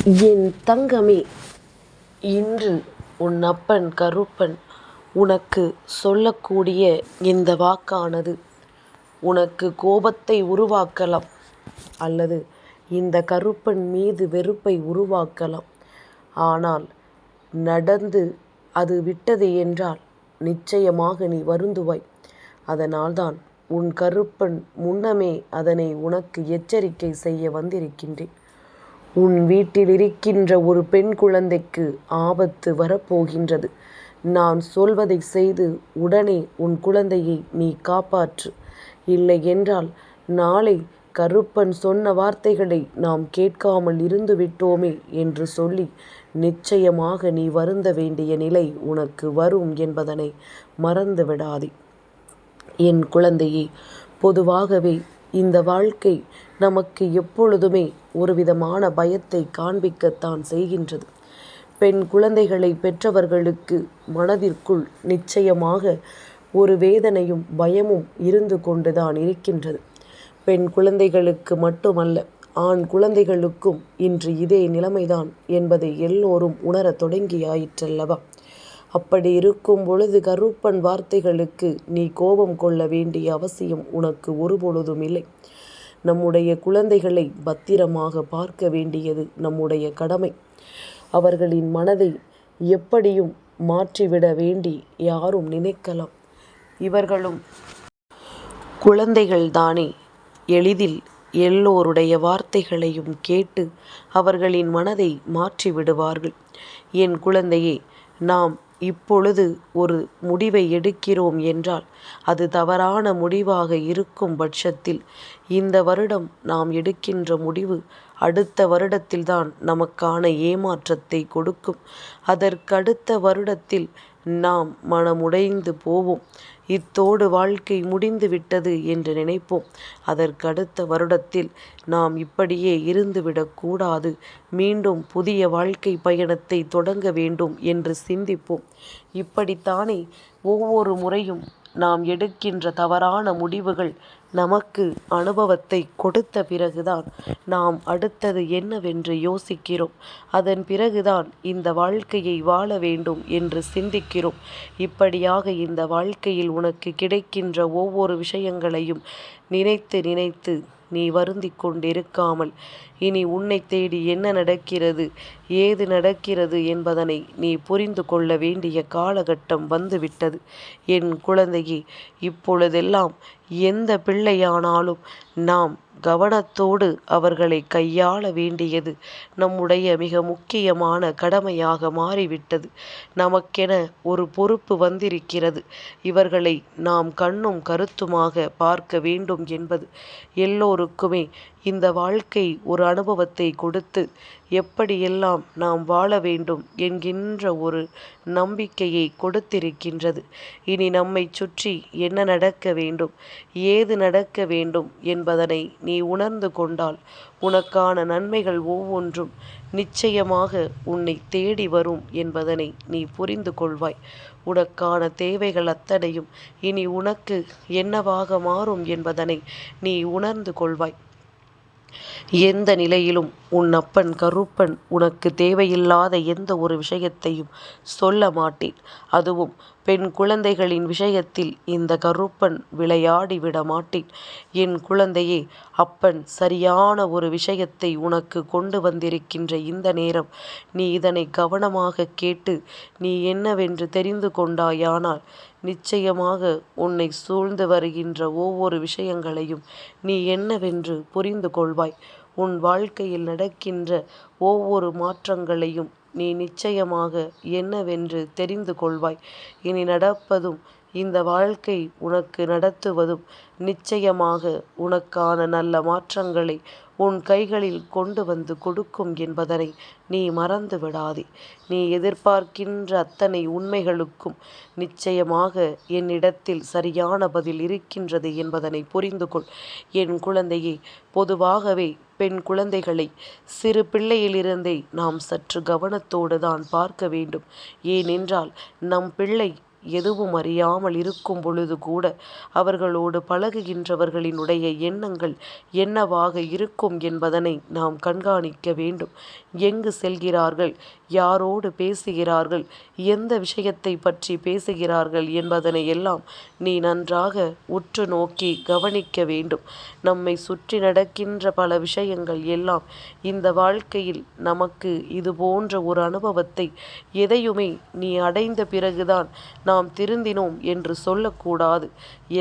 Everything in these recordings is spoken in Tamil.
என் தங்கமே இன்று உன் அப்பன் கருப்பன் உனக்கு சொல்லக்கூடிய இந்த வாக்கானது உனக்கு கோபத்தை உருவாக்கலாம் அல்லது இந்த கருப்பன் மீது வெறுப்பை உருவாக்கலாம். ஆனால் நடந்து அது விட்டது என்றால் நிச்சயமாக நீ வருந்துவாய். அதனால்தான் உன் கருப்பன் முன்னமே அதனை உனக்கு எச்சரிக்கை செய்ய வந்திருக்கின்றேன். உன் வீட்டிலிருக்கின்ற ஒரு பெண் குழந்தைக்கு ஆபத்து வரப்போகின்றது. நான் சொல்வதை செய்து உடனே உன் குழந்தையை நீ காப்பாற்று. இல்லை என்றால் நாளை கருப்பன் சொன்ன வார்த்தைகளை நாம் கேட்காமல் இருந்து விட்டோமே என்று சொல்லி நிச்சயமாக நீ வருந்த வேண்டிய நிலை உனக்கு வரும் என்பதனை மறந்துவிடாதே. என் குழந்தையே பொதுவாகவே இந்த வாழ்க்கை நமக்கு எப்பொழுதுமே ஒருவிதமான பயத்தை காண்பிக்கத்தான் செய்கின்றது. பெண் குழந்தைகளை பெற்றவர்களுக்கு மனதிற்குள் நிச்சயமாக ஒரு வேதனையும் பயமும் இருந்து கொண்டுதான் இருக்கின்றது. பெண் குழந்தைகளுக்கு மட்டுமல்ல ஆண் குழந்தைகளுக்கும் இன்று இதே நிலைமைதான் என்பதை எல்லோரும் உணரத் தொடங்கியாயிற்றல்லவா? அப்படி இருக்கும் பொழுது கருப்பன் வார்த்தைகளுக்கு நீ கோபம் கொள்ள வேண்டிய அவசியம் உனக்கு ஒருபொழுதும் இல்லை. நம்முடைய குழந்தைகளை பத்திரமாக பார்க்க வேண்டியது நம்முடைய கடமை. அவர்களின் மனதை எப்படியும் மாற்றிவிட வேண்டி யாரும் நினைக்கலாம். இவர்களும் குழந்தைகள்தானே எளிதில் எல்லோருடைய வார்த்தைகளையும் கேட்டு அவர்களின் மனதை மாற்றிவிடுவார்கள். என் குழந்தையே நாம் இப்பொழுது ஒரு முடிவை எடுக்கிறோம் என்றால் அது தவறான முடிவாக இருக்கும் பட்சத்தில் இந்த வருடம் நாம் எடுக்கின்ற முடிவு அடுத்த வருடத்தில்தான் நமக்கான ஏமாற்றத்தை கொடுக்கும். அதற்கடுத்த வருடத்தில் நாம் மனமுடைந்து போவோம். இத்தோடு வாழ்க்கை முடிந்து விட்டது என்று நினைப்போம். அதற்கடுத்த வருடத்தில் நாம் இப்படியே இருந்துவிடக்கூடாது மீண்டும் புதிய வாழ்க்கை பயணத்தை தொடங்க வேண்டும் என்று சிந்திப்போம். இப்படித்தானே ஒவ்வொரு முறையும் நாம் எடுக்கின்ற தவறான முடிவுகள் நமக்கு அனுபவத்தை கொடுத்த பிறகுதான் நாம் அடுத்தது என்னவென்று யோசிக்கிறோம். அதன் பிறகுதான் இந்த வாழ்க்கையை வாழ வேண்டும் என்று சிந்திக்கிறோம். இப்படியாக இந்த வாழ்க்கையில் உனக்கு கிடைக்கின்ற ஒவ்வொரு விஷயங்களையும் நினைத்து நினைத்து நீ வருந்திக் கொண்டிருக்காமல் இனி உன்னை தேடி என்ன நடக்கிறது ஏது நடக்கிறது என்பதனை நீ புரிந்து கொள்ள வேண்டிய காலகட்டம் வந்துவிட்டது. என் குழந்தையே இப்பொழுதெல்லாம் எந்த பிள்ளையானாலும் நாம் கவனத்தோடு அவர்களை கையாள வேண்டியது நம்முடைய மிக முக்கியமான கடமையாக மாறிவிட்டது. நமக்கென ஒரு பொறுப்பு வந்திருக்கிறது. இவர்களை நாம் கண்ணும் கருத்துமாக பார்க்க வேண்டும் என்பது. எல்லோருக்குமே இந்த வாழ்க்கை ஒரு அனுபவத்தை கொடுத்து எப்படியெல்லாம் நாம் வாழ வேண்டும் என்கின்ற ஒரு நம்பிக்கையை கொடுத்திருக்கின்றது. இனி நம்மைச் சுற்றி என்ன நடக்க வேண்டும் ஏது நடக்க வேண்டும் என்பதனை நீ உணர்ந்து கொண்டால் உனக்கான நன்மைகள் ஒவ்வொன்றும் நிச்சயமாக உன்னை தேடி வரும் என்பதனை நீ புரிந்து கொள்வாய். உனக்கான தேவைகள் அத்தனையும் இனி உனக்கு என்னவாக மாறும் என்பதனை நீ உணர்ந்து கொள்வாய். எந்த நிலையிலும் உன் அப்பன் கருப்பன் உனக்கு தேவையில்லாத எந்த ஒரு விஷயத்தையும் சொல்ல மாட்டேன். அதுவும் பெண் குழந்தைகளின் விஷயத்தில் இந்த கருப்பன் விளையாடி விட மாட்டேன். என் குழந்தையே அப்பன் சரியான ஒரு விஷயத்தை உனக்கு கொண்டு வந்திருக்கின்ற இந்த நேரம் நீ இதனை கவனமாக கேட்டு நீ என்னவென்று தெரிந்து கொண்டாயானால் நிச்சயமாக உன்னை சூழ்ந்து வருகின்ற ஒவ்வொரு விஷயங்களையும் நீ என்னவென்று புரிந்து கொள்வாய். உன் வாழ்க்கையில் நடக்கின்ற ஒவ்வொரு மாற்றங்களையும் நீ நிச்சயமாக என்னவென்று தெரிந்து கொள்வாய். இனி நடப்பதும் இந்த வாழ்க்கை உனக்கு நடத்துவதும் நிச்சயமாக உனக்கான நல்ல மாற்றங்களை உன் கைகளில் கொண்டு வந்து கொடுக்கும் என்பதனை நீ மறந்து விடாதே. நீ எதிர்பார்க்கின்ற அத்தனை உண்மைகளுக்கும் நிச்சயமாக என்னிடத்தில் சரியான பதில் இருக்கின்றது என்பதனை புரிந்து கொள். என் குழந்தையை பொதுவாகவே பெண் குழந்தைகளை சிறு பிள்ளையிலிருந்தே நாம் சற்று கவனத்தோடு தான் பார்க்க வேண்டும். ஏனென்றால் நம் பிள்ளை எதுவும் அறியாமல் இருக்கும் பொழுது கூட அவர்களோடு பழகுகின்றவர்களினுடைய எண்ணங்கள் என்னவாக இருக்கும் என்பதனை நாம் கண்காணிக்க வேண்டும் எங்கு செல்கிறார்கள்? யாரோடு பேசுகிறார்கள்? எந்த விஷயத்தை பற்றி பேசுகிறார்கள் என்பதனை எல்லாம் நீ நன்றாக உற்று நோக்கி கவனிக்க வேண்டும். நம்மை சுற்றி நடக்கின்ற பல விஷயங்கள் எல்லாம் இந்த வாழ்க்கையில் நமக்கு இது போன்ற ஒரு அனுபவத்தை எதையுமே நீ அடைந்த பிறகுதான் நாம் திருந்தினோம் என்று சொல்லக்கூடாது.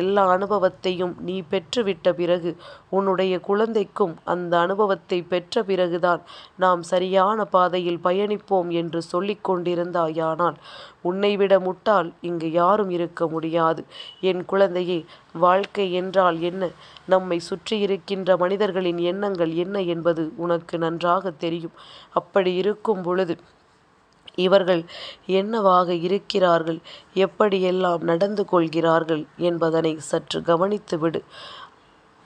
எல்லா அனுபவத்தையும் நீ பெற்றுவிட்ட பிறகு உன்னுடைய குழந்தைக்கும் அந்த அனுபவத்தை பெற்ற பிறகுதான் நாம் சரியான பாதையில் பயணிப்போம் என்று சொல்லிக் கொண்டிருந்தாயானால் உன்னைவிட முட்டால் இங்கு யாரும் இருக்க முடியாது. என் குழந்தையே வாழ்க்கை என்றால் என்ன? நம்மை சுற்றி இருக்கின்ற மனிதர்களின் எண்ணங்கள் என்ன என்பது உனக்கு நன்றாக தெரியும். அப்படி இருக்கும் பொழுது இவர்கள் என்னவாக இருக்கிறார்கள்? எப்படியெல்லாம் நடந்து கொள்கிறார்கள் என்பதனை சற்று கவனித்துவிடு.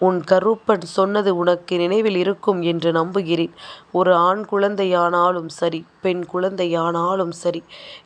உன் கருப்பன் சொன்னது உனக்கு நினைவில் இருக்கும் என்று நம்புகிறேன். ஒரு ஆண் குழந்தையானாலும் சரி பெண் குழந்தையானாலும் சரி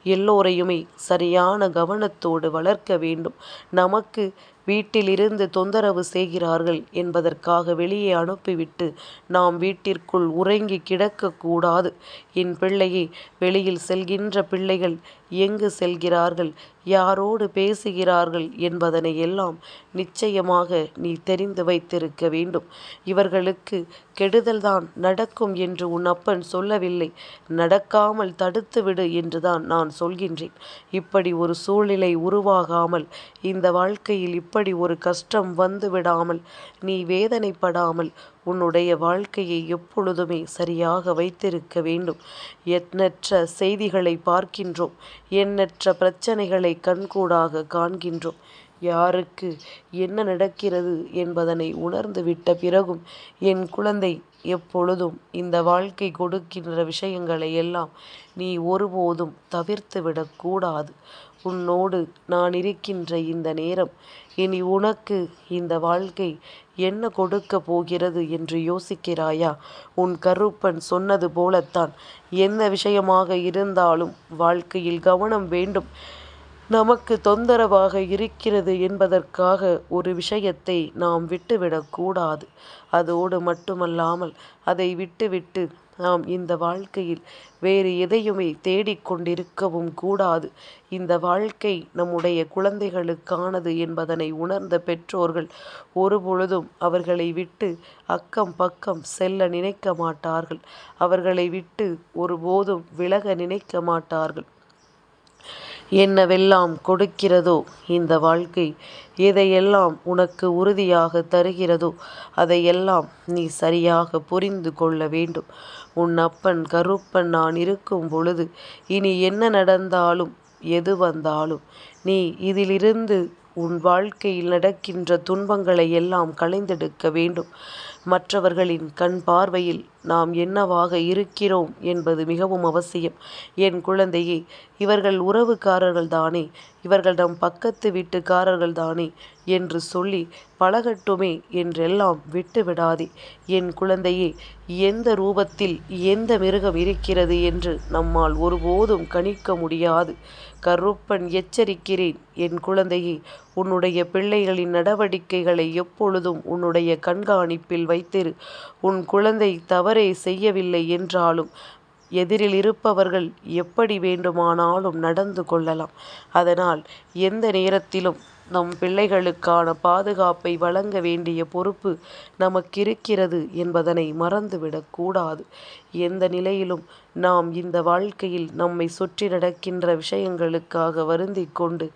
எல்லோரையுமே சரியான கவனத்தோடு வளர்க்க வேண்டும். நமக்கு வீட்டிலிருந்து தொந்தரவு செய்கிறார்கள் என்பதற்காக வெளியே அனுப்பிவிட்டு நாம் வீட்டிற்குள் உறங்கி கிடக்கக்கூடாது. என் பிள்ளையே வெளியில் செல்கின்ற பிள்ளைகள் எங்கு செல்கிறார்கள்? யாரோடு பேசுகிறார்கள் என்பதனை எல்லாம் நிச்சயமாக நீ தெரிந்து வைத்திருக்க வேண்டும். இவர்களுக்கு கெடுதல்தான் நடக்கும் என்று உன் அப்பன் சொல்லவில்லை. நடக்காமல் தடுத்துவிடு என்றுதான் நான் சொல்கின்றேன். இப்படி ஒரு சூழ்நிலை உருவாகாமல் இந்த வாழ்க்கையில் இப்படி ஒரு கஷ்டம் வந்து விடாமல் நீ வேதனைப்படாமல் உன்னுடைய வாழ்க்கையை எப்பொழுதுமே சரியாக வைத்திருக்க வேண்டும். எண்ணற்ற செய்திகளை பார்க்கின்றோம். எண்ணற்ற பிரச்சனைகளை கண்கூடாக காண்கின்றோம். யாருக்கு என்ன நடக்கிறது என்பதனை உணர்ந்து விட்ட பிறகும் என் குழந்தை எப்பொழுதும் இந்த வாழ்க்கை கொடுக்கின்ற விஷயங்களை எல்லாம் நீ ஒருபோதும் தவிர்த்து விடக்கூடாது உன்னோடு நான் இருக்கின்ற இந்த நேரம். இனி உனக்கு இந்த வாழ்க்கை என்ன கொடுக்கப் போகிறது என்று யோசிக்கிறாயா? உன் கருப்பன் சொன்னது போலத்தான். எந்த விஷயமாக இருந்தாலும் வாழ்க்கையில் கவனம் வேண்டும். நமக்கு தொந்தரவாக இருக்கிறது என்பதற்காக ஒரு விஷயத்தை நாம் விட்டுவிடக்கூடாது அதோடு மட்டுமல்லாமல் அதை விட்டுவிட்டு நாம் இந்த வாழ்க்கையில் வேறு எதையுமே தேடிக்கொண்டிருக்கவும் கூடாது. இந்த வாழ்க்கை நம்முடைய குழந்தைகளுக்கானது என்பதனை உணர்ந்த பெற்றோர்கள் ஒருபொழுதும் அவர்களை விட்டு அக்கம் பக்கம் செல்ல நினைக்க மாட்டார்கள். அவர்களை விட்டு ஒருபோதும் விலக நினைக்க மாட்டார்கள். என்னவெல்லாம் கொடுக்கிறதோ இந்த வாழ்க்கை எதையெல்லாம் உனக்கு உறுதியாக தருகிறதோ அதையெல்லாம் நீ சரியாக புரிந்து கொள்ள வேண்டும். உன் அப்பன் கருப்பன் நான் இருக்கும் பொழுது இனி என்ன நடந்தாலும் எது வந்தாலும் நீ இதிலிருந்து உன் வாழ்க்கையில் நடக்கின்ற துன்பங்களை எல்லாம் களைந்தெடுக்க வேண்டும். மற்றவர்களின் கண் பார்வையில் நாம் என்னவாக இருக்கிறோம் என்பது மிகவும் அவசியம். என் குழந்தையே இவர்கள் உறவுக்காரர்கள் தானே இவர்கள் நம் பக்கத்து வீட்டுக்காரர்கள் தானே என்று சொல்லி பழகட்டுமே என்றெல்லாம் விட்டு விடாதே என் குழந்தையே எந்த ரூபத்தில் எந்த மிருகம் இருக்கிறது என்று நம்மால் ஒருபோதும் கணிக்க முடியாது. கருப்பன் எச்சரிக்கிறேன் என் குழந்தையே உன்னுடைய பிள்ளைகளின் நடவடிக்கைகளை எப்பொழுதும் உன்னுடைய கண்காணிப்பில் வைத்திரு. உன் குழந்தை தவறே செய்யவில்லை என்றாலும் எதிரில் இருப்பவர்கள் எப்படி வேண்டுமானாலும் நடந்து கொள்ளலாம். அதனால் எந்த நேரத்திலும் நம் பிள்ளைகளுக்கான பாதுகாப்பை வழங்க வேண்டிய பொறுப்பு நமக்கிருக்கிறது என்பதனை மறந்துவிடக்கூடாது எந்த நிலையிலும் நாம் இந்த வாழ்க்கையில் நம்மை சுற்றி நடக்கின்ற விஷயங்களுக்காக வருந்திக் கொண்டு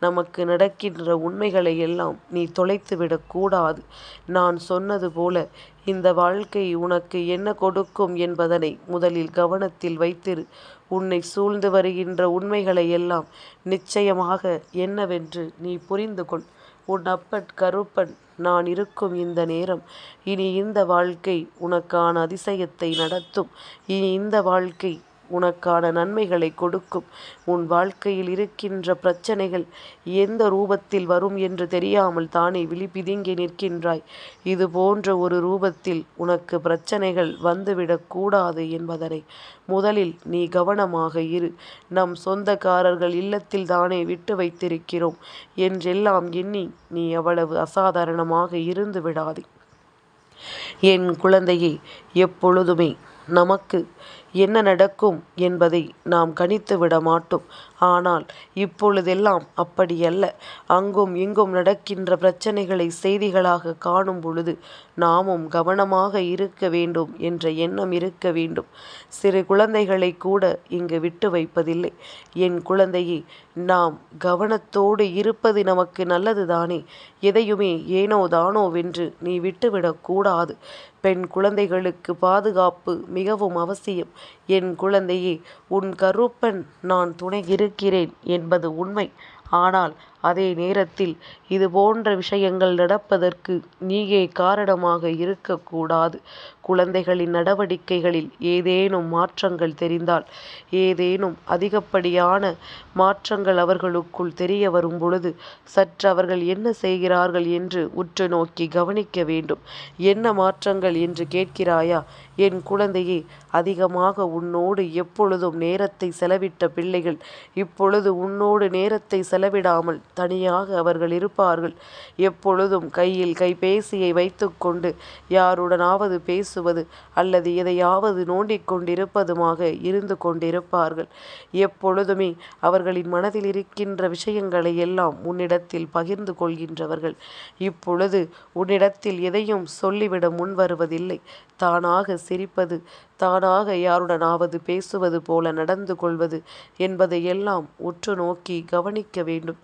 நமக்கு நடக்கின்ற உண்மைகளை எல்லாம் நீ தொலைத்து விடக்கூடாது நான் சொன்னது போல இந்த வாழ்க்கை உனக்கு என்ன கொடுக்கும் என்பதனை முதலில் கவனத்தில் வைத்திரு. உன்னை சூழ்ந்து வருகின்ற உண்மைகளை எல்லாம் நிச்சயமாக என்னவென்று நீ புரிந்து கொள். உன் அப்பன் கருப்பன் நான் இருக்கும் இந்த நேரம் இனி இந்த வாழ்க்கை உனக்கான அதிசயத்தை நடத்தும். இனி இந்த வாழ்க்கை உனக்கான நன்மைகளை கொடுக்கும். உன் வாழ்க்கையில் இருக்கின்ற பிரச்சனைகள் எந்த ரூபத்தில் வரும் என்று தெரியாமல் தானே விழிபிதுங்கி நிற்கின்றாய். இது போன்ற ஒரு ரூபத்தில் உனக்கு பிரச்சனைகள் வந்துவிடக்கூடாது என்பதனை முதலில் நீ கவனமாக இரு. நம் சொந்தக்காரர்கள் இல்லத்தில் தானே விட்டு வைத்திருக்கிறோம். என்றெல்லாம் எண்ணி நீ அவ்வளவு அசாதாரணமாக இருந்து விடாதே. என் குழந்தையை எப்பொழுதுமே நமக்கு என்ன நடக்கும் என்பதை நாம் கணித்து விட மாட்டோம். ஆனால் இப்பொழுதெல்லாம் அப்படியல்ல அங்கும் இங்கும் நடக்கின்ற பிரச்சனைகளை செய்திகளாக காணும் பொழுது நாமும் கவனமாக இருக்க வேண்டும் என்ற எண்ணம் இருக்க வேண்டும். சிறு குழந்தைகளை கூட இங்கு விட்டு வைப்பதில்லை. என் குழந்தையே நாம் கவனத்தோடு இருப்பது நமக்கு நல்லதுதானே. எதையுமே ஏனோ தானோவென்று நீ விட்டுவிடக்கூடாது பெண் குழந்தைகளுக்கு பாதுகாப்பு மிகவும் அவசியம். என் குழந்தையே உன் கருப்பன் நான் துணை இருக்கிறேன் என்பது உண்மை. ஆனால் அதே நேரத்தில் இது போன்ற விஷயங்கள் நடப்பதற்கு நீயே காரணமாக இருக்கக்கூடாது. குழந்தைகளின் நடவடிக்கைகளில் ஏதேனும் மாற்றங்கள் தெரிந்தால் ஏதேனும் அதிகப்படியான மாற்றங்கள் அவர்களுக்குள் தெரிய வரும் பொழுது சற்று அவர்கள் என்ன செய்கிறார்கள் என்று உற்று நோக்கி கவனிக்க வேண்டும். என்ன மாற்றங்கள் என்று கேட்கிறாயா? என் குழந்தையே அதிகமாக உன்னோடு எப்பொழுதும் நேரத்தை செலவிட்ட பிள்ளைகள் இப்பொழுது உன்னோடு நேரத்தை செலவிடாமல் தனியாக அவர்கள் இருப்பார்கள். எப்பொழுதும் கையில் கைபேசியை வைத்துக்கொண்டு யாருடனாவது பேசுவது அல்லது எதையாவது நோண்டிக் கொண்டிருப்பதுமாக இருந்து கொண்டிருப்பார்கள். எப்பொழுதுமே அவர்களின் மனதில் இருக்கின்ற விஷயங்களை எல்லாம் உன்னிடத்தில் பகிர்ந்து கொள்கின்றவர்கள். இப்பொழுது உன்னிடத்தில் எதையும் சொல்லிவிட முன்வருவதில்லை. தானாக சிரிப்பது தானாக யாருடனாவது பேசுவது போல நடந்து கொள்வது என்பதையெல்லாம் உற்று நோக்கி கவனிக்க வேண்டும்.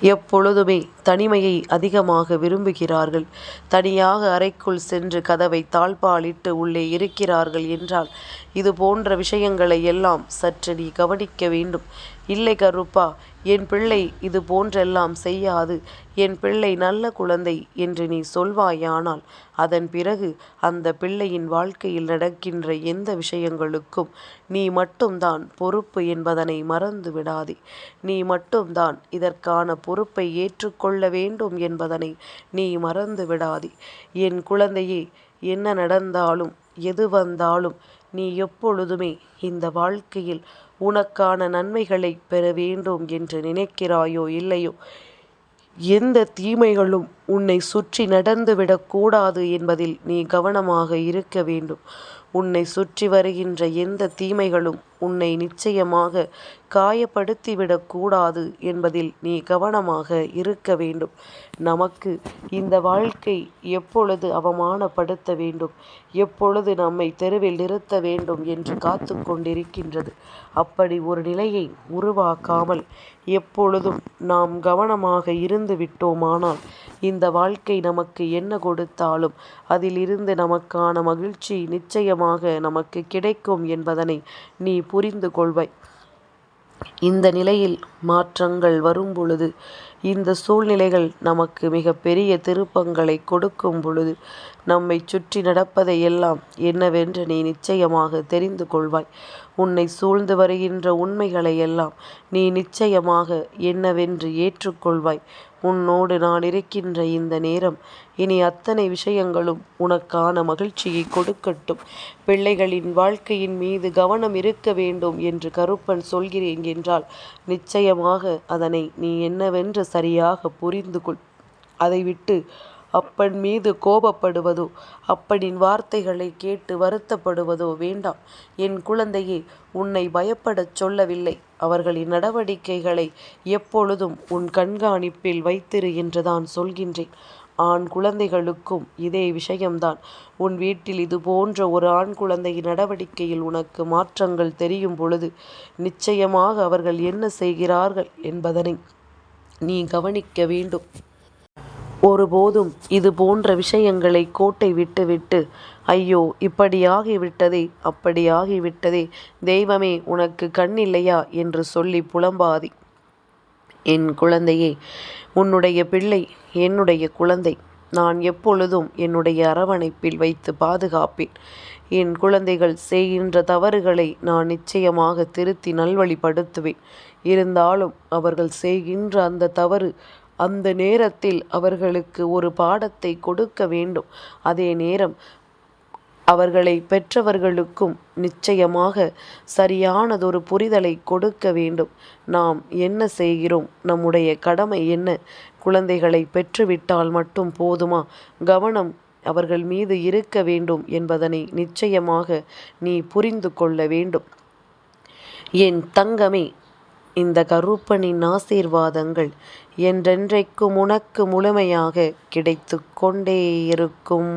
எப்பொழுதுமே தனிமையை அதிகமாக விரும்புகிறார்கள். தனியாக அறைக்குள் சென்று கதவை தாழ்பாலிட்டு உள்ளே இருக்கிறார்கள் என்றால் இது போன்ற விஷயங்களை எல்லாம் சற்று நீ கவனிக்க வேண்டும். இல்லை கருப்பா என் பிள்ளை இது போன்றெல்லாம் செய்யாது. என் பிள்ளை நல்ல குழந்தை என்று நீ சொல்வாயானால் அதன் பிறகு அந்த பிள்ளையின் வாழ்க்கையில் நடக்கின்ற எந்த விஷயங்களுக்கும் நீ மட்டும்தான் பொறுப்பு என்பதனை மறந்து விடாதே. நீ மட்டும்தான் இதற்கான பொறுப்பை ஏற்றுக்கொள்ள வேண்டும் என்பதனை நீ மறந்து விடாதே. என் குழந்தையே என்ன நடந்தாலும் எது வந்தாலும் நீ எப்பொழுதுமே இந்த வாழ்க்கையில் உனக்கான நன்மைகளை பெற வேண்டும் என்று நினைக்கிறாயோ இல்லையோ? எந்த தீமைகளும் உன்னை சுற்றி நடந்துவிடக்கூடாது என்பதில் நீ கவனமாக இருக்க வேண்டும். உன்னை சுற்றி வருகின்ற எந்த தீமைகளும் உன்னை நிச்சயமாக காயப்படுத்திவிடக்கூடாது என்பதில் நீ கவனமாக இருக்க வேண்டும். நமக்கு இந்த வாழ்க்கை எப்பொழுது அவமானப்படுத்த வேண்டும்? எப்பொழுது நம்மை தெருவில் நிறுத்த வேண்டும் என்று காத்து கொண்டிருக்கின்றது. அப்படி ஒரு நிலையை உருவாக்காமல் எப்பொழுதும் நாம் கவனமாக இருந்து விட்டோமானால் இந்த வாழ்க்கை நமக்கு என்ன கொடுத்தாலும் அதிலிருந்து நமக்கான மகிழ்ச்சி நிச்சயமாக நமக்கு கிடைக்கும் என்பதனை நீ புரிந்து கொள்வாய். இந்த நிலையில் மாற்றங்கள் வரும் பொழுது இந்த சூழ்நிலைகள் நமக்கு மிக பெரிய திருப்பங்களை கொடுக்கும் பொழுது நம்மை சுற்றி நடப்பதை எல்லாம் என்னவென்று நீ நிச்சயமாக தெரிந்து கொள்வாய். உன்னை சூழ்ந்து வருகின்ற உண்மைகளை எல்லாம் நீ நிச்சயமாக என்னவென்று ஏற்றுக்கொள்வாய். உன்னோடு நான் இருக்கின்ற இந்த நேரம் இனி அத்தனை விஷயங்களும் உனக்கான மகிழ்ச்சியை கொடுக்கட்டும். பிள்ளைகளின் வாழ்க்கையின் மீது கவனம் இருக்க வேண்டும் என்று கருப்பன் சொல்கிறேன் என்றால் நிச்சயமாக அதனை நீ என்னவென்று சரியாக புரிந்து கொள். அதை விட்டு அப்பன் மீது கோபப்படுவதோ அப்பனின் வார்த்தைகளை கேட்டு வருத்தப்படுவதோ வேண்டாம். என் குழந்தையே உன்னை பயப்படச் சொல்லவில்லை. அவர்களின் நடவடிக்கைகளை எப்பொழுதும் உன் கண்காணிப்பில் வைத்திரு என்றுதான் சொல்கின்றேன். ஆண் குழந்தைகளுக்கும் இதே விஷயம்தான். உன் வீட்டில் இது போன்ற ஒரு ஆண் குழந்தையின் நடவடிக்கையில் உனக்கு மாற்றங்கள் தெரியும் பொழுது நிச்சயமாக அவர்கள் என்ன செய்கிறார்கள் என்பதனை நீ கவனிக்க வேண்டும். ஒருபோதும் இது போன்ற விஷயங்களை கோட்டை விட்டுவிட்டு ஐயோ இப்படியாகிவிட்டதே அப்படியாகிவிட்டதே தெய்வமே உனக்கு கண் இல்லையா என்று சொல்லி புலம்பாதி என் குழந்தையே உன்னுடைய பிள்ளை என்னுடைய குழந்தை நான் எப்பொழுதும் என்னுடைய அரவணைப்பில் வைத்து பாதுகாப்பேன் என் குழந்தைகள் செய்கின்ற தவறுகளை நான் நிச்சயமாக திருத்தி நல்வழிப்படுத்துவேன். இருந்தாலும் அவர்கள் செய்கின்ற அந்த தவறு அந்த நேரத்தில் அவர்களுக்கு ஒரு பாடத்தை கொடுக்க வேண்டும். அதே நேரம் அவர்களை பெற்றவர்களுக்கும் நிச்சயமாக சரியானதொரு புரிதலை கொடுக்க வேண்டும். நாம் என்ன செய்கிறோம்? நம்முடைய கடமை என்ன? குழந்தைகளை பெற்றுவிட்டால் மட்டும் போதுமா? கவனம் அவர்கள் மீது இருக்க வேண்டும் என்பதனை நிச்சயமாக நீ புரிந்து கொள்ள வேண்டும். என் தங்கமே இந்த கருப்பனின் ஆசீர்வாதங்கள் என்றென்றைக்கும் உனக்கு முழுமையாக கிடைத்து கொண்டே இருக்கும்.